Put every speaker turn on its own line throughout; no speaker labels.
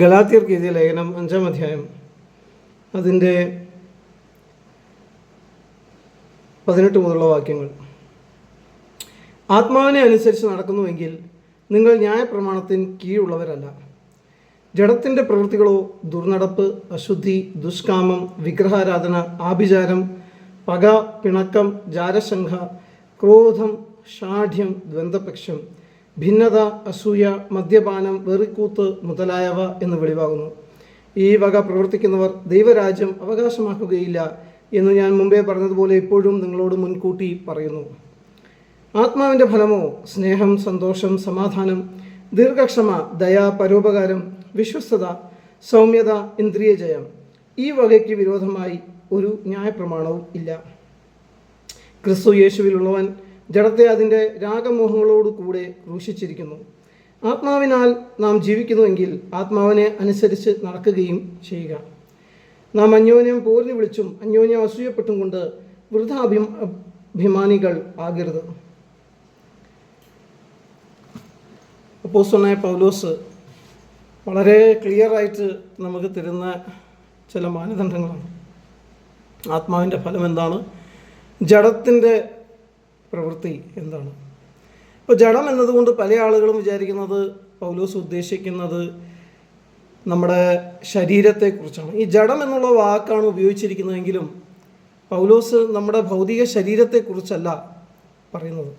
ഗലാത്തിയർക്ക് എഴുതിയ ലേഖനം അഞ്ചാം അധ്യായം. അതിന്റെ പതിനെട്ട് മുതലുള്ള വാക്യങ്ങൾ. ആത്മാവിനെ അനുസരിച്ച് നടക്കുന്നുവെങ്കിൽ നിങ്ങൾ ന്യായപ്രമാണത്തിന് കീഴുള്ളവരല്ല. ജഡത്തിന്റെ പ്രവൃത്തികളോ ദുർനടപ്പ് അശുദ്ധി ദുഷ്കാമം വിഗ്രഹാരാധന ആഭിചാരം പക പിണക്കം ജാരശങ്ക ക്രോധം ഷാഠ്യം ദ്വന്ദ്പക്ഷം ഭിന്നത അസൂയ മദ്യപാനം വെറിക്കൂത്ത് മുതലായവ എന്ന് വെളിവാകുന്നു. ഈ വക പ്രവർത്തിക്കുന്നവർ ദൈവരാജ്യം അവകാശമാക്കുകയില്ല എന്ന് ഞാൻ മുമ്പേ പറഞ്ഞതുപോലെ ഇപ്പോഴും നിങ്ങളോട് മുൻകൂട്ടി പറയുന്നു. ആത്മാവിന്റെ ഫലമോ സ്നേഹം സന്തോഷം സമാധാനം ദീർഘക്ഷമ ദയ പരോപകാരം വിശ്വസ്തത സൗമ്യത ഇന്ദ്രിയജയം ഈ വകയ്ക്ക് വിരോധമായി ഒരു ന്യായപ്രമാണവും ഇല്ല. ക്രിസ്തു യേശുവിലുള്ളവൻ ജഡത്തെ അതിന്റെ രാഗമോഹങ്ങളോട് കൂടെ ക്രൂശിച്ചിരിക്കുന്നു. ആത്മാവിനാൽ നാം ജീവിക്കുന്നുവെങ്കിൽ ആത്മാവിനെ അനുസരിച്ച് നടക്കുകയും ചെയ്യുക. നാം അന്യോന്യം പോരിന് വിളിച്ചും അന്യോന്യം അസൂയപ്പെട്ടും കൊണ്ട് വൃദ്ധാഭിമ അഭിമാനികൾ ആകരുത്. അപ്പോസ്തലനായ പൗലോസ് വളരെ ക്ലിയറായിട്ട് നമുക്ക് തരുന്ന ചില മാനദണ്ഡങ്ങളാണ്. ആത്മാവിന്റെ ഫലം എന്താണ് ജഡത്തിന്റെ പ്രവൃത്തി എന്താണ്? ഇപ്പോൾ ജഡം എന്നതുകൊണ്ട് പല ആളുകളും വിചാരിക്കുന്നത് പൗലോസ് ഉദ്ദേശിക്കുന്നത് നമ്മുടെ ശരീരത്തെക്കുറിച്ചാണ്. ഈ ജഡം എന്നുള്ള വാക്കാണ് ഉപയോഗിച്ചിരിക്കുന്നതെങ്കിലും പൗലോസ് നമ്മുടെ ഭൗതിക ശരീരത്തെക്കുറിച്ചല്ല പറയുന്നത്.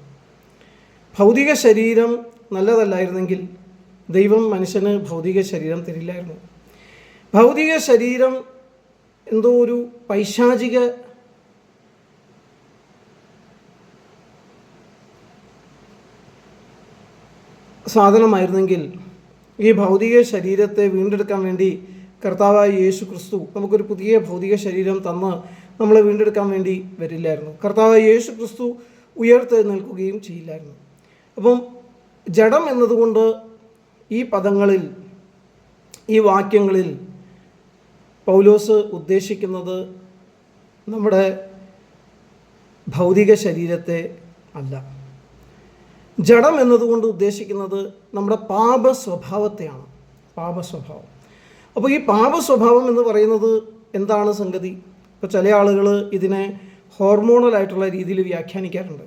ഭൗതിക ശരീരം നല്ലതല്ലായിരുന്നെങ്കിൽ ദൈവം മനുഷ്യന് ഭൗതിക ശരീരം തരില്ലായിരുന്നു. ഭൗതിക ശരീരം എന്തോ ഒരു പൈശാചിക സാധനമായിരുന്നെങ്കിൽ ഈ ഭൗതിക ശരീരത്തെ വീണ്ടെടുക്കാൻ വേണ്ടി കർത്താവായ യേശു ക്രിസ്തു നമുക്കൊരു പുതിയ ഭൗതിക ശരീരം തന്ന് നമ്മളെ വീണ്ടെടുക്കാൻ വേണ്ടി വരില്ലായിരുന്നു. കർത്താവായ യേശു ക്രിസ്തു ഉയർത്ത് നിൽക്കുകയും ചെയ്യില്ലായിരുന്നു. അപ്പം ജഡം എന്നതുകൊണ്ട് ഈ പദങ്ങളിൽ ഈ വാക്യങ്ങളിൽ പൗലോസ് ഉദ്ദേശിക്കുന്നത് നമ്മുടെ ഭൗതിക ശരീരത്തെ അല്ല. ജഡം എന്നതുകൊണ്ട് ഉദ്ദേശിക്കുന്നത് നമ്മുടെ പാപ സ്വഭാവത്തെയാണ് പാപ സ്വഭാവം അപ്പോൾ ഈ പാപ സ്വഭാവം എന്ന് പറയുന്നത് എന്താണ് സംഗതി? ഇപ്പോൾ ചില ആളുകൾ ഇതിനെ ഹോർമോണലായിട്ടുള്ള രീതിയിൽ വ്യാഖ്യാനിക്കാറുണ്ട്.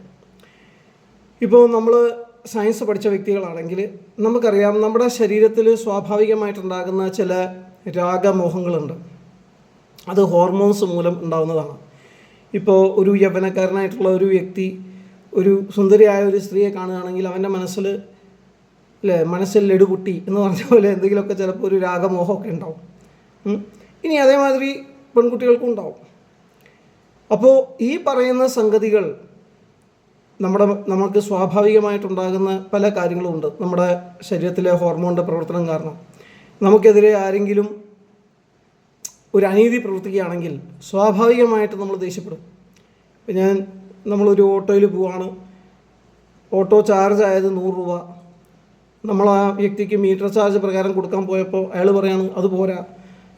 ഇപ്പോൾ നമ്മൾ സയൻസ് പഠിച്ച വ്യക്തികളാണെങ്കിൽ നമുക്കറിയാം നമ്മുടെ ശരീരത്തിൽ സ്വാഭാവികമായിട്ടുണ്ടാകുന്ന ചില രാഗമോഹങ്ങളുണ്ട്. അത് ഹോർമോൺസ് മൂലം ഉണ്ടാകുന്നതാണ് ഇപ്പോൾ ഒരു യൗവനക്കാരനായിട്ടുള്ള ഒരു വ്യക്തി ഒരു സുന്ദരിയായ ഒരു സ്ത്രീയെ കാണുകയാണെങ്കിൽ അവന്റെ മനസ്സിൽ അല്ലേ മനസ്സിൽ ലഡുകുട്ടി എന്ന് പറഞ്ഞ പോലെ എന്തെങ്കിലുമൊക്കെ ചിലപ്പോൾ ഒരു രാഗമോഹമൊക്കെ ഉണ്ടാവും. ഇനി അതേമാതിരി പെൺകുട്ടികൾക്കും ഉണ്ടാവും. അപ്പോൾ ഈ പറയുന്ന സംഗതികൾ നമ്മുടെ നമുക്ക് സ്വാഭാവികമായിട്ടുണ്ടാകുന്ന പല കാര്യങ്ങളും ഉണ്ട്. നമ്മുടെ ശരീരത്തിലെ ഹോർമോണിന്റെ പ്രവർത്തനം കാരണം. നമുക്കെതിരെ ആരെങ്കിലും ഒരു അനീതി പ്രവർത്തിക്കുകയാണെങ്കിൽ സ്വാഭാവികമായിട്ട് നമ്മൾ ദേഷ്യപ്പെടും. ഇപ്പം ഞാൻ നമ്മളൊരു ഓട്ടോയിൽ പോവാണ്. ഓട്ടോ ചാർജ് ആയത് നൂറ് രൂപ. നമ്മൾ ആ വ്യക്തിക്ക് മീറ്റർ ചാർജ് പ്രകാരം കൊടുക്കാൻ പോയപ്പോൾ അയാൾ പറയാണ് അത് പോരാ.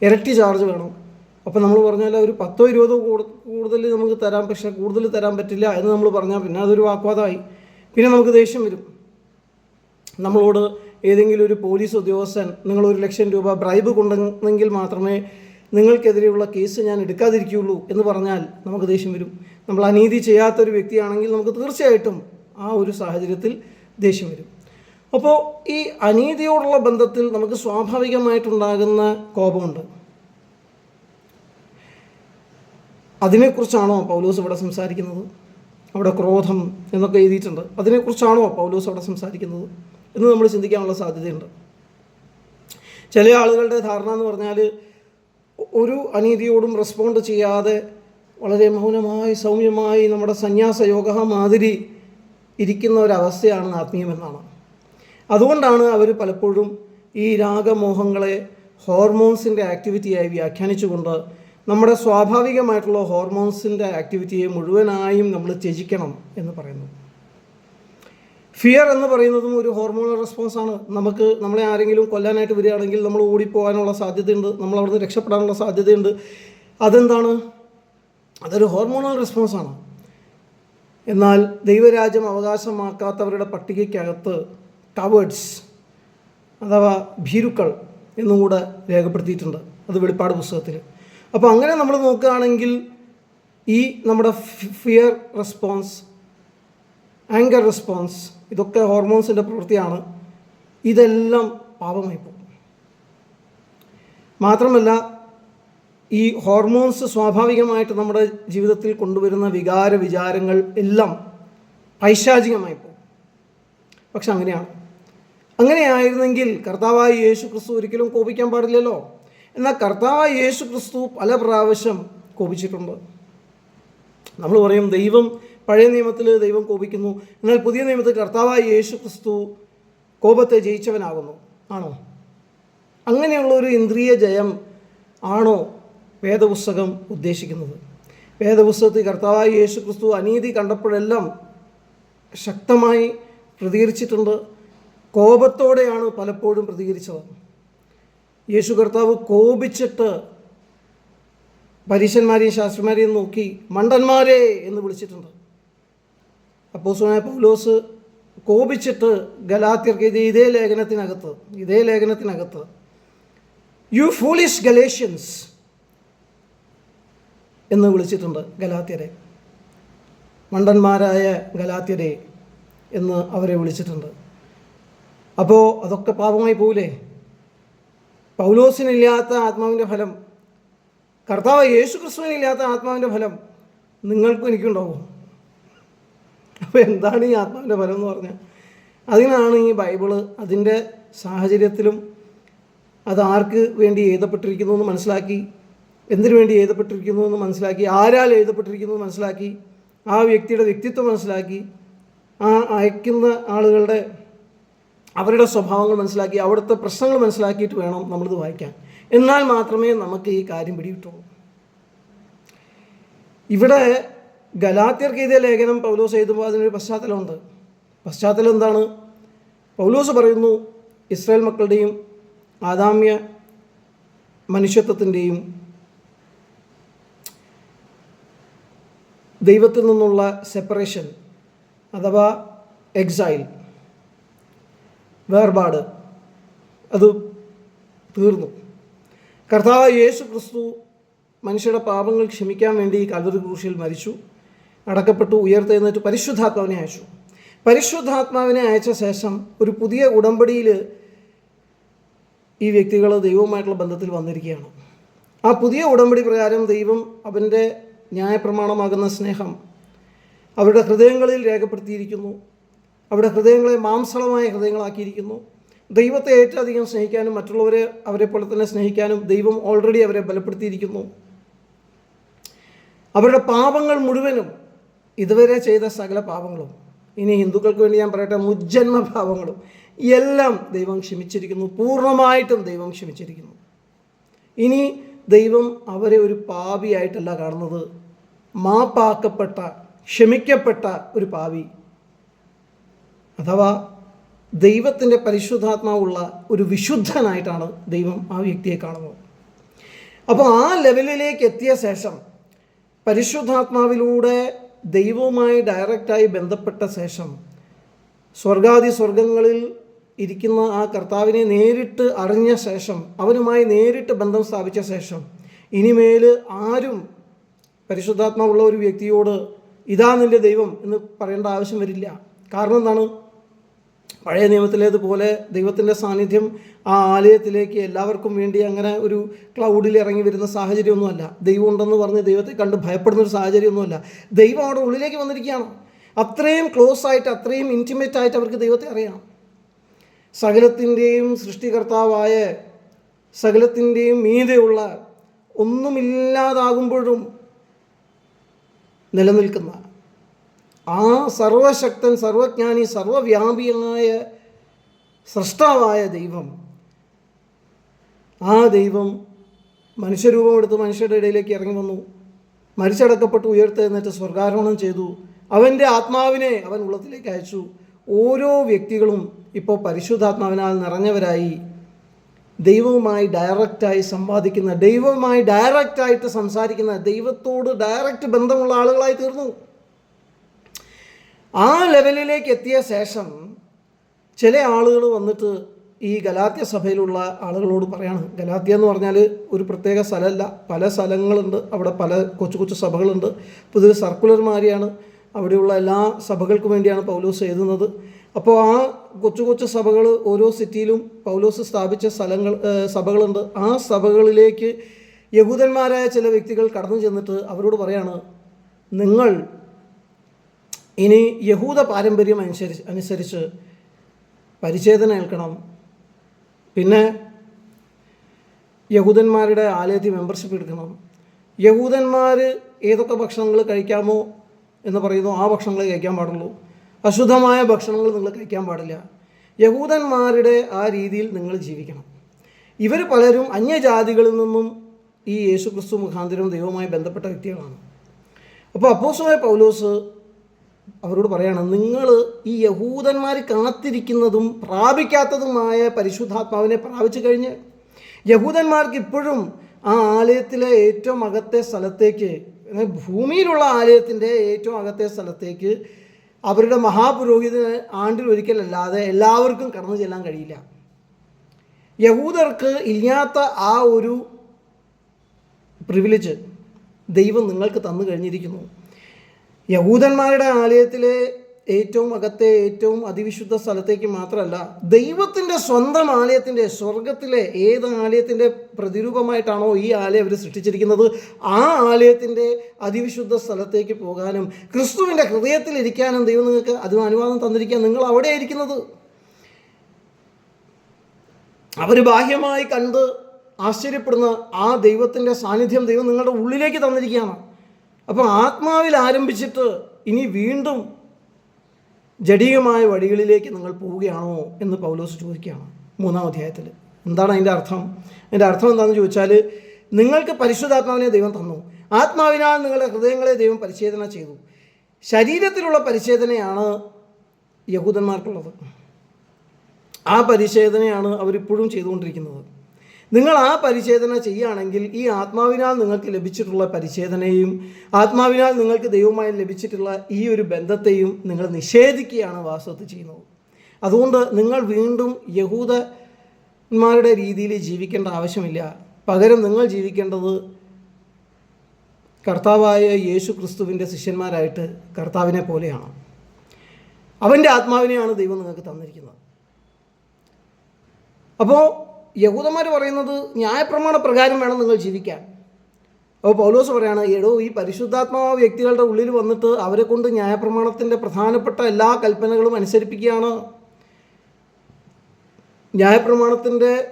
ഇരട്ടി ചാർജ് വേണം. അപ്പോൾ നമ്മൾ പറഞ്ഞാൽ ഒരു പത്തോ ഇരുപതോ കൂടു- കൂടുതൽ നമുക്ക് തരാം പക്ഷേ കൂടുതൽ തരാൻ പറ്റില്ല എന്ന് നമ്മൾ പറഞ്ഞാൽ പിന്നെ അതൊരു വാക്വാദമായി പിന്നെ നമുക്ക് ദേഷ്യം വരും. നമ്മളോട് ഏതെങ്കിലും ഒരു പോലീസ് ഉദ്യോഗസ്ഥൻ നിങ്ങൾ ഒരു ലക്ഷം രൂപ ബ്രൈബ് കൊണ്ടെങ്കിൽ മാത്രമേ നിങ്ങൾക്കെതിരെയുള്ള കേസ് ഞാൻ എടുക്കാതിരിക്കുകയുള്ളൂ എന്ന് പറഞ്ഞാൽ നമുക്ക് ദേഷ്യം വരും. നമ്മൾ അനീതി ചെയ്യാത്തൊരു വ്യക്തിയാണെങ്കിൽ നമുക്ക് തീർച്ചയായിട്ടും ആ ഒരു സാഹചര്യത്തിൽ ദേഷ്യം വരും. അപ്പോൾ ഈ അനീതിയോടുള്ള ബന്ധത്തിൽ നമുക്ക് സ്വാഭാവികമായിട്ടുണ്ടാകുന്ന കോപമുണ്ട്. അതിനെക്കുറിച്ചാണോ പൗലോസ് ഇവിടെ സംസാരിക്കുന്നത്? അവിടെ ക്രോധം എന്നൊക്കെ എഴുതിയിട്ടുണ്ട്. അതിനെക്കുറിച്ചാണോ പൗലോസ് അവിടെ സംസാരിക്കുന്നത്? എന്ന് നമ്മൾ ചിന്തിക്കാനുള്ള സാധ്യതയുണ്ട്. ചില ആളുകളുടെ ധാരണ എന്ന് പറഞ്ഞാൽ ഒരു അനീതിയോടും റെസ്പോണ്ട് ചെയ്യാതെ വളരെ മൗനമായി സൗമ്യമായി നമ്മുടെ സന്യാസ യോഗ മാതിരി ഇരിക്കുന്ന ഒരവസ്ഥയാണ് ആത്മീയമെന്നാണ്. അതുകൊണ്ടാണ് അവർ പലപ്പോഴും ഈ രാഗമോഹങ്ങളെ ഹോർമോൺസിന്റെ ആക്ടിവിറ്റിയായി വ്യാഖ്യാനിച്ചുകൊണ്ട് നമ്മുടെ സ്വാഭാവികമായിട്ടുള്ള ഹോർമോൺസിന്റെ ആക്ടിവിറ്റിയെ മുഴുവനായും നമ്മൾ ത്യജിക്കണം എന്ന് പറയുന്നു ഫിയർ എന്ന് പറയുന്നതും ഒരു ഹോർമോണൽ റെസ്പോൺസ് ആണ് നമുക്ക് നമ്മളെ ആരെങ്കിലും കൊല്ലാനായിട്ട് വരികയാണെങ്കിൽ നമ്മൾ ഓടിപ്പോകാനുള്ള സാധ്യതയുണ്ട് നമ്മൾ അവിടുന്ന് രക്ഷപ്പെടാനുള്ള സാധ്യതയുണ്ട്. അതെന്താണ്? അതൊരു ഹോർമോണൽ റെസ്പോൺസാണ് എന്നാൽ ദൈവരാജ്യം അവകാശമാക്കാത്തവരുടെ പട്ടികയ്ക്കകത്ത് കവേഡ്സ് അഥവാ ഭീരുക്കൾ എന്നും കൂടെ രേഖപ്പെടുത്തിയിട്ടുണ്ട്. അത് വെളിപ്പാട് പുസ്തകത്തിൽ അപ്പോൾ അങ്ങനെ നമ്മൾ നോക്കുകയാണെങ്കിൽ ഈ നമ്മുടെ ഫിയർ റെസ്പോൺസ് ആങ്കർ റെസ്പോൺസ് ഇതൊക്കെ ഹോർമോൺസിന്റെ പ്രവൃത്തിയാണ്. ഇതെല്ലാം പാപമായി പോകും. മാത്രമല്ല ഈ ഹോർമോൺസ് സ്വാഭാവികമായിട്ട് നമ്മുടെ ജീവിതത്തിൽ കൊണ്ടുവരുന്ന വികാര വിചാരങ്ങൾ എല്ലാം പൈശാചികമായി പോകും. പക്ഷെ അങ്ങനെയാണ്. അങ്ങനെയായിരുന്നെങ്കിൽ കർത്താവായ യേശു ക്രിസ്തു ഒരിക്കലും കോപിക്കാൻ പാടില്ലല്ലോ. എന്നാൽ കർത്താവായ യേശു ക്രിസ്തു പല പ്രാവശ്യം കോപിച്ചിട്ടുണ്ട്. നമ്മൾ പറയും ദൈവം പഴയ നിയമത്തിൽ ദൈവം കോപിക്കുന്നു. എന്നാൽ പുതിയ നിയമത്തിൽ കർത്താവായ യേശു ക്രിസ്തു കോപത്തെ ജയിച്ചവനാകുന്നു. ആണോ? അങ്ങനെയുള്ള ഒരു ഇന്ദ്രിയ ജയം ആണോ വേദപുസ്തകം ഉദ്ദേശിക്കുന്നത്. വേദപുസ്തകത്തിൽ കർത്താവായ യേശു ക്രിസ്തു അനീതി കണ്ടപ്പോഴെല്ലാം ശക്തമായി പ്രതികരിച്ചിട്ടുണ്ട്. കോപത്തോടെയാണ് പലപ്പോഴും പ്രതികരിച്ചത്. യേശു കർത്താവ് കോപിച്ചിട്ട് പരീശന്മാരെയും ശാസ്ത്രന്മാരെയും നോക്കി മണ്ടന്മാരെ എന്ന് വിളിച്ചിട്ടുണ്ട്. അപ്പോസുനായ പൗലോസ് കോപിച്ചിട്ട് ഗലാത്യർക്ക് ഇത് ഇതേ ലേഖനത്തിനകത്ത് ഇതേ ലേഖനത്തിനകത്ത് യു ഫൂളിഷ് ഗലേഷ്യൻസ് എന്ന് വിളിച്ചിട്ടുണ്ട് ഗലാത്യരെ. മണ്ടന്മാരായ ഗലാത്യരെ എന്ന് അവരെ വിളിച്ചിട്ടുണ്ട്. അപ്പോൾ അതൊക്കെ പാപമായി പോവില്ലേ? പൗലോസിനില്ലാത്ത ആത്മാവിന്റെ ഫലം കർത്താവ് യേശു ക്രിസ്തുവിനില്ലാത്ത ആത്മാവിന്റെ ഫലം നിങ്ങൾക്കും എനിക്കുണ്ടാവും. അപ്പോൾ എന്താണ് ഈ ആത്മാവിന്റെ ഫലം എന്ന് പറഞ്ഞാൽ? അതിനാണ് ഈ ബൈബിൾ അതിന്റെ സാഹചര്യത്തിലും അത് ആർക്ക് വേണ്ടി എഴുതപ്പെട്ടിരിക്കുന്നു എന്ന് മനസ്സിലാക്കി എന്തിനു വേണ്ടി എഴുതപ്പെട്ടിരിക്കുന്നു എന്ന് മനസ്സിലാക്കി ആരാൽ എഴുതപ്പെട്ടിരിക്കുന്നു എന്ന് മനസ്സിലാക്കി ആ വ്യക്തിയുടെ വ്യക്തിത്വം മനസ്സിലാക്കി ആ അയക്കുന്ന ആളുകളുടെ അവരുടെ സ്വഭാവങ്ങൾ മനസ്സിലാക്കി അവിടുത്തെ പ്രശ്നങ്ങൾ മനസ്സിലാക്കിയിട്ട് വേണം നമ്മളിത് വായിക്കാൻ. എന്നാൽ മാത്രമേ നമുക്ക് ഈ കാര്യം പിടികിട്ടുള്ളൂ. ഇവിടെ ഗലാത്യർക്ക് എഴുതിയ ലേഖനം പൗലോസ് എഴുതുമ്പോൾ അതിനൊരു പശ്ചാത്തലമുണ്ട് പശ്ചാത്തലം എന്താണ്? പൗലോസ് പറയുന്നു ഇസ്രായേൽ മക്കളുടെയും ആദാമ്യ മനുഷ്യത്വത്തിന്റെയും ദൈവത്തിൽ നിന്നുള്ള സെപ്പറേഷൻ അഥവാ എക്സൈൽ വേർപാട്. അത് തീർന്നു. കർത്താവ് യേശു ക്രിസ്തു മനുഷ്യരുടെ പാപങ്ങൾ ക്ഷമിക്കാൻ വേണ്ടി കൽവറി ക്രൂശിൽ മരിച്ചു. അടക്കപ്പെട്ടു ഉയർത്തെഴുന്നേറ്റ് പരിശുദ്ധാത്മാവിനെ അയച്ചു. പരിശുദ്ധാത്മാവിനെ അയച്ച ശേഷം ഒരു പുതിയ ഉടമ്പടിയിൽ ഈ വ്യക്തികൾ ദൈവവുമായിട്ടുള്ള ബന്ധത്തിൽ വന്നിരിക്കുകയാണ്. ആ പുതിയ ഉടമ്പടി പ്രകാരം ദൈവം അവന്റെ ന്യായപ്രമാണമാകുന്ന സ്നേഹം അവരുടെ ഹൃദയങ്ങളിൽ രേഖപ്പെടുത്തിയിരിക്കുന്നു. അവരുടെ ഹൃദയങ്ങളെ മാംസളമായ ഹൃദയങ്ങളാക്കിയിരിക്കുന്നു. ദൈവത്തെ ഏറ്റവും അധികം സ്നേഹിക്കാനും മറ്റുള്ളവരെ അവരെ പോലെ തന്നെ സ്നേഹിക്കാനും ദൈവം ഓൾറെഡി അവരെ ബലപ്പെടുത്തിയിരിക്കുന്നു. അവരുടെ പാപങ്ങൾ മുഴുവനും ഇതുവരെ ചെയ്ത സകല പാപങ്ങളും ഇനി ഹിന്ദുക്കൾക്ക് വേണ്ടി ഞാൻ പറയട്ടെ മുജ്ജന്മ പാപങ്ങളും എല്ലാം ദൈവം ക്ഷമിച്ചിരിക്കുന്നു. പൂർണമായിട്ടും ദൈവം ക്ഷമിച്ചിരിക്കുന്നു. ഇനി ദൈവം അവരെ ഒരു പാപിയായിട്ടല്ല കാണുന്നത്. മാപ്പാക്കപ്പെട്ട ക്ഷമിക്കപ്പെട്ട ഒരു പാവി. അഥവാ ദൈവത്തിന്റെ പരിശുദ്ധാത്മാവുള്ള ഒരു വിശുദ്ധനായിട്ടാണ് ദൈവം ആ വ്യക്തിയെ കാണുന്നത്. അപ്പോൾ ആ ലെവലിലേക്ക് എത്തിയ ശേഷം പരിശുദ്ധാത്മാവിലൂടെ ദൈവവുമായി ഡയറക്റ്റായി ബന്ധപ്പെട്ട ശേഷം സ്വർഗാദി സ്വർഗങ്ങളിൽ ഇരിക്കുന്ന ആ കർത്താവിനെ നേരിട്ട് അറിഞ്ഞ ശേഷം അവനുമായി നേരിട്ട് ബന്ധം സ്ഥാപിച്ച ശേഷം ഇനിമേൽ ആരും പരിശുദ്ധാത്മാവുള്ള ഒരു വ്യക്തിയോട് ഇതാ നിന്റെ ദൈവം എന്ന് പറയേണ്ട ആവശ്യം വരില്ല. കാരണം എന്താണ്? പഴയ നിയമത്തിലേതുപോലെ ദൈവത്തിന്റെ സാന്നിധ്യം ആ ആലയത്തിലേക്ക് എല്ലാവർക്കും വേണ്ടി അങ്ങനെ ഒരു ക്ലൗഡിൽ ഇറങ്ങി വരുന്ന സാഹചര്യമൊന്നുമല്ല. ദൈവം ഉണ്ടെന്ന് പറഞ്ഞ് ദൈവത്തെ കണ്ട് ഭയപ്പെടുന്ന ഒരു സാഹചര്യമൊന്നുമല്ല. ദൈവം അവിടെ ഉള്ളിലേക്ക് വന്നിരിക്കുകയാണ്. അത്രയും ക്ലോസ് ആയിട്ട് അത്രയും ഇന്റിമേറ്റ് ആയിട്ട് അവർക്ക് ദൈവത്തെ അറിയാം സകലത്തിന്റെയും സൃഷ്ടികർത്താവായ സകലത്തിന്റെയും മീതെയുള്ള ഒന്നുമില്ലാതാകുമ്പോഴും നിലനിൽക്കുന്ന. ആ സർവശക്തൻ സർവജ്ഞാനി സർവവ്യാപിയായ സൃഷ്ടാവായ ദൈവം ആ ദൈവം മനുഷ്യരൂപം എടുത്ത് മനുഷ്യരുടെ ഇടയിലേക്ക് ഇറങ്ങി വന്നു മരിച്ചടക്കപ്പെട്ട് ഉയർത്തെഴുന്നേറ്റ് സ്വർഗാരോഹണം ചെയ്തു. അവന്റെ ആത്മാവിനെ അവൻ ഉള്ളത്തിലേക്ക് അയച്ചു. ഓരോ വ്യക്തികളും ഇപ്പോൾ പരിശുദ്ധാത്മാവിനാൽ നിറഞ്ഞവരായി. ദൈവവുമായി ഡയറക്റ്റായി സംവാദിക്കുന്ന ദൈവവുമായി ഡയറക്റ്റായിട്ട് സംസാരിക്കുന്ന ദൈവത്തോട് ഡയറക്റ്റ് ബന്ധമുള്ള ആളുകളായി തീർന്നു. ആ ലെവലിലേക്ക് എത്തിയ ശേഷം ചില ആളുകൾ വന്നിട്ട് ഈ ഗലാത്യ സഭയിലുള്ള ആളുകളോട് പറയാണ്. ഗലാത്യ എന്ന് പറഞ്ഞാൽ ഒരു പ്രത്യേക സ്ഥലമല്ല. പല സ്ഥലങ്ങളുണ്ട്. അവിടെ പല കൊച്ചു കൊച്ചു സഭകളുണ്ട്. പുതിയ സർക്കുലർമാരെയാണ് അവിടെയുള്ള എല്ലാ സഭകൾക്കും വേണ്ടിയാണ് പൗലോസ് എഴുതുന്നത്. അപ്പോൾ ആ കൊച്ചു കൊച്ചു സഭകൾ ഓരോ സിറ്റിയിലും പൗലോസ് സ്ഥാപിച്ച സ്ഥലങ്ങൾ സഭകളുണ്ട്. ആ സഭകളിലേക്ക് യഹൂദന്മാരായ ചില വ്യക്തികൾ കടന്നു ചെന്നിട്ട് അവരോട് പറയാണ് നിങ്ങൾ ഇനി യഹൂദ പാരമ്പര്യം അനുസരിച്ച് അനുസരിച്ച് പരിച്ഛേദന ഏൽക്കണം. പിന്നെ യഹൂദന്മാരുടെ ആലയത്തിൽ മെമ്പർഷിപ്പ് എടുക്കണം. യഹൂദന്മാർ ഏതൊക്കെ ഭക്ഷണങ്ങൾ കഴിക്കാമോ എന്ന് പറയുന്നു ആ ഭക്ഷണങ്ങൾ കഴിക്കാൻ പാടുള്ളൂ. അശുദ്ധമായ ഭക്ഷണങ്ങൾ നിങ്ങൾ കഴിക്കാൻ പാടില്ല. യഹൂദന്മാരുടെ ആ രീതിയിൽ നിങ്ങൾ ജീവിക്കണം. ഇവർ പലരും അന്യജാതികളിൽ നിന്നും ഈ യേശുക്രിസ്തു മുഖാന്തരം ദൈവവുമായി ബന്ധപ്പെട്ട വ്യക്തികളാണ്. അപ്പോൾ അപ്പോസമായ പൗലോസ് അവരോട് പറയാണ് നിങ്ങൾ ഈ യഹൂദന്മാർ കാത്തിരിക്കുന്നതും പ്രാപിക്കാത്തതുമായ പരിശുദ്ധാത്മാവിനെ പ്രാപിച്ചു കഴിഞ്ഞ് യഹൂദന്മാർക്ക് ഇപ്പോഴും ആ ആലയത്തിലെ ഏറ്റവും അകത്തെ സ്ഥലത്തേക്ക് ഭൂമിയിലുള്ള ആലയത്തിന്റെ ഏറ്റവും അകത്തെ സ്ഥലത്തേക്ക് അവരുടെ മഹാപുരോഹിതന് ആണ്ടിൽ ഒരിക്കലല്ലാതെ എല്ലാവർക്കും കടന്നു ചെല്ലാൻ കഴിയില്ല. യഹൂദർക്ക് ഇല്ലാത്ത ആ ഒരു പ്രിവിലേജ് ദൈവം നിങ്ങൾക്ക് തന്നു കഴിഞ്ഞിരിക്കുന്നു. യഹൂദന്മാരുടെ ആലയത്തിലെ ഏറ്റവും അകത്തെ ഏറ്റവും അതിവിശുദ്ധ സ്ഥലത്തേക്ക് മാത്രമല്ല ദൈവത്തിന്റെ സ്വന്തം ആലയത്തിന്റെ സ്വർഗത്തിലെ ഏത് ആലയത്തിന്റെ പ്രതിരൂപമായിട്ടാണോ ഈ ആലയം അവർ സൃഷ്ടിച്ചിരിക്കുന്നത് ആ ആലയത്തിന്റെ അതിവിശുദ്ധ സ്ഥലത്തേക്ക് പോകാനും ക്രിസ്തുവിന്റെ ഹൃദയത്തിൽ ഇരിക്കാനും ദൈവം നിങ്ങൾക്ക് അതിന് അനുവാദം തന്നിരിക്കാൻ നിങ്ങൾ അവിടെ ഇരിക്കുന്നത്. അവർ ബാഹ്യമായി കണ്ട് ആശ്ചര്യപ്പെടുന്ന ആ ദൈവത്തിന്റെ സാന്നിധ്യം ദൈവം നിങ്ങളുടെ ഉള്ളിലേക്ക് തന്നിരിക്കുകയാണ്. അപ്പോൾ ആത്മാവിൽ ആരംഭിച്ചിട്ട് ഇനി വീണ്ടും ജഡീയമായ വഴികളിലേക്ക് നിങ്ങൾ പോവുകയാണോ എന്ന് പൗലോസ് ചോദിക്കുകയാണ് മൂന്നാം അധ്യായത്തിൽ. എന്താണ് അതിന്റെ അർത്ഥം? അതിന്റെ അർത്ഥം എന്താണെന്ന് ചോദിച്ചാൽ നിങ്ങൾക്ക് പരിശുദ്ധാത്മാവിനെ ദൈവം തന്നു. ആത്മാവിനാൽ നിങ്ങളുടെ ഹൃദയങ്ങളെ ദൈവം പരിശോധന ചെയ്തു. ശരീരത്തിലുള്ള പരിശോധനയാണ് യഹൂദന്മാർക്കുള്ളത്. ആ പരിശോധനയാണ് അവരിപ്പോഴും ചെയ്തുകൊണ്ടിരിക്കുന്നത്. നിങ്ങൾ ആ പരിശോധന ചെയ്യുകയാണെങ്കിൽ ഈ ആത്മാവിനാൽ നിങ്ങൾക്ക് ലഭിച്ചിട്ടുള്ള പരിശോധനയും ആത്മാവിനാൽ നിങ്ങൾക്ക് ദൈവമായി ലഭിച്ചിട്ടുള്ള ഈ ഒരു ബന്ധത്തെയും നിങ്ങൾ നിഷേധിക്കുകയാണ് വാസ്തവത്തിൽ ചെയ്യുന്നത്. അതുകൊണ്ട് നിങ്ങൾ വീണ്ടും യഹൂദന്മാരുടെ രീതിയിൽ ജീവിക്കേണ്ട ആവശ്യമില്ല. പകരം നിങ്ങൾ ജീവിക്കേണ്ടത് കർത്താവായ യേശു ക്രിസ്തുവിന്റെ ശിഷ്യന്മാരായിട്ട് കർത്താവിനെ പോലെയാണ്. അവന്റെ ആത്മാവിനെയാണ് ദൈവം നിങ്ങൾക്ക് തന്നിരിക്കുന്നത്. അപ്പോൾ യഹൂദന്മാർ പറയുന്നത് ന്യായപ്രമാണ പ്രകാരം വേണം നിങ്ങൾ ജീവിക്കാൻ. അപ്പോൾ പൗലോസ് പറയാണ് എടോ ഈ പരിശുദ്ധാത്മാവ് വ്യക്തികളുടെ ഉള്ളിൽ വന്നിട്ട് അവരെ കൊണ്ട് ന്യായപ്രമാണത്തിന്റെ പ്രധാനപ്പെട്ട എല്ലാ കൽപ്പനകളും അനുസരിപ്പിക്കുകയാണ്. ന്യായപ്രമാണത്തിന്റെ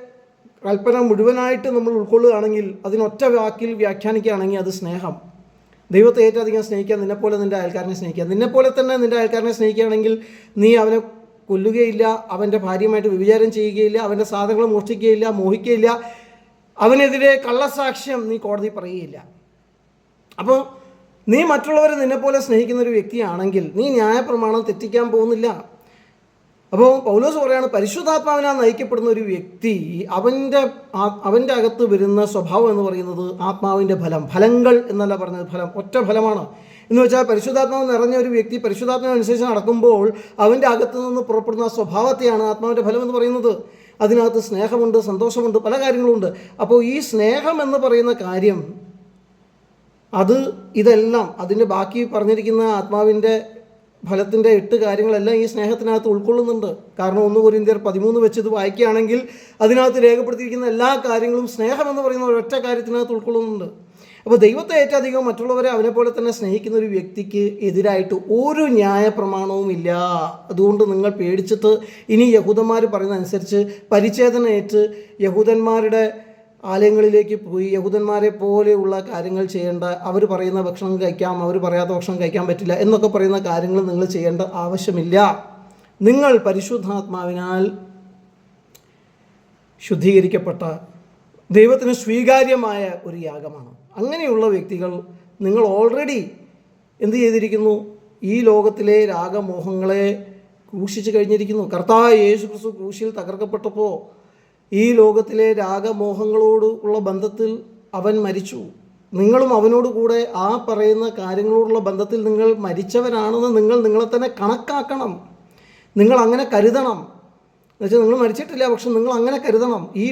കൽപ്പന മുഴുവനായിട്ട് നമ്മൾ ഉൾക്കൊള്ളുകയാണെങ്കിൽ അതിനൊറ്റ വാക്കിൽ വ്യാഖ്യാനിക്കുകയാണെങ്കിൽ അത് സ്നേഹം. ദൈവത്തെ ഏറ്റവും അധികം സ്നേഹിക്കുക നിന്നെപ്പോലെ നിന്റെ അയൽക്കാരനെ സ്നേഹിക്കുക. നിന്നെപ്പോലെ തന്നെ നിന്റെ അയൽക്കാരനെ സ്നേഹിക്കുകയാണെങ്കിൽ നീ അവനെ കൊല്ലുകയില്ല അവന്റെ ഭാര്യയുമായിട്ട് വ്യഭിചാരം ചെയ്യുകയില്ല അവന്റെ സാധനങ്ങൾ മോഷ്ടിക്കുകയില്ല മോഹിക്കുകയില്ല അവനെതിരെ കള്ളസാക്ഷ്യം നീ കോടതി പറയുകയില്ല. അപ്പോൾ നീ മറ്റുള്ളവരെ നിന്നെപ്പോലെ സ്നേഹിക്കുന്ന ഒരു വ്യക്തിയാണെങ്കിൽ നീ ന്യായപ്രമാണം തെറ്റിക്കാൻ പോകുന്നില്ല. അപ്പോൾ പൗലോസ് പറയാണ് പരിശുദ്ധാത്മാവിനാൽ നയിക്കപ്പെടുന്ന ഒരു വ്യക്തി അവന്റെ അവന്റെ അകത്ത് വരുന്ന സ്വഭാവം എന്ന് പറയുന്നത് ആത്മാവിന്റെ ഫലം ഫലങ്ങൾ എന്നല്ല പറഞ്ഞത് ഫലം ഒറ്റ ഫലമാണ്. എന്ന് വെച്ചാൽ പരിശുദ്ധാത്മാവ് നിറഞ്ഞ ഒരു വ്യക്തി പരിശുദ്ധാത്മാവനുസരിച്ച് നടക്കുമ്പോൾ അവന്റെ അകത്തു നിന്ന് പുറപ്പെടുന്ന സ്വഭാവത്തെയാണ് ആത്മാവിന്റെ ഫലം എന്ന് പറയുന്നത്. അതിനകത്ത് സ്നേഹമുണ്ട് സന്തോഷമുണ്ട് പല കാര്യങ്ങളുമുണ്ട്. അപ്പോൾ ഈ സ്നേഹം എന്ന് പറയുന്ന കാര്യം അത് ഇതെല്ലാം അതിന്റെ ബാക്കി പറഞ്ഞിരിക്കുന്ന ആത്മാവിന്റെ ഫലത്തിന്റെ എട്ട് കാര്യങ്ങളെല്ലാം ഈ സ്നേഹത്തിനകത്ത് ഉൾക്കൊള്ളുന്നുണ്ട്. കാരണം ഒന്ന് കൊരിന്ത്യർ പതിമൂന്ന് വെച്ച് ഇത് വായിക്കുകയാണെങ്കിൽ അതിനകത്ത് രേഖപ്പെടുത്തിയിരിക്കുന്ന എല്ലാ കാര്യങ്ങളും സ്നേഹം എന്ന് പറയുന്ന ഒരൊറ്റ കാര്യത്തിനകത്ത് ഉൾക്കൊള്ളുന്നുണ്ട്. അപ്പോൾ ദൈവത്തെ ഏറ്റവും മറ്റുള്ളവരെ അവനെ പോലെ തന്നെ സ്നേഹിക്കുന്ന ഒരു വ്യക്തിക്ക് എതിരായിട്ട് ഒരു ന്യായ പ്രമാണവും ഇല്ല. അതുകൊണ്ട് നിങ്ങൾ പേടിച്ചിട്ട് ഇനി യഹൂദന്മാർ പറയുന്നതനുസരിച്ച് അനുസരിച്ച് പരിച്ഛേദന ഏറ്റ് യഹൂദന്മാരുടെ ആലയങ്ങളിലേക്ക് പോയി യഹൂദന്മാരെ പോലെയുള്ള കാര്യങ്ങൾ ചെയ്യേണ്ട അവർ പറയുന്ന ഭക്ഷണം കഴിക്കാം അവർ പറയാത്ത ഭക്ഷണം കഴിക്കാൻ പറ്റില്ല എന്നൊക്കെ പറയുന്ന കാര്യങ്ങൾ നിങ്ങൾ ചെയ്യേണ്ട ആവശ്യമില്ല. നിങ്ങൾ പരിശുദ്ധാത്മാവിനാൽ ശുദ്ധീകരിക്കപ്പെട്ട ദൈവത്തിന് സ്വീകാര്യമായ ഒരു യാഗമാണ്. അങ്ങനെയുള്ള വ്യക്തികൾ നിങ്ങൾ ഓൾറെഡി എന്ത് ചെയ്തിരിക്കുന്നു? ഈ ലോകത്തിലെ രാഗമോഹങ്ങളെ ക്രൂശിച്ച് കഴിഞ്ഞിരിക്കുന്നു. കർത്താവ് യേശു ക്രിസ്തു ക്രൂശിൽ തകർക്കപ്പെട്ടപ്പോൾ ഈ ലോകത്തിലെ രാഗമോഹങ്ങളോട് ഉള്ള ബന്ധത്തിൽ അവൻ മരിച്ചു. നിങ്ങളും അവനോട് കൂടെ ആ പറയുന്ന കാര്യങ്ങളോടുള്ള ബന്ധത്തിൽ നിങ്ങൾ മരിച്ചവരാണെന്ന് നിങ്ങൾ നിങ്ങളെ തന്നെ കണക്കാക്കണം. നിങ്ങൾ അങ്ങനെ കരുതണം. എന്നുവെച്ചാൽ നിങ്ങൾ മരിച്ചിട്ടില്ല പക്ഷെ നിങ്ങൾ അങ്ങനെ കരുതണം. ഈ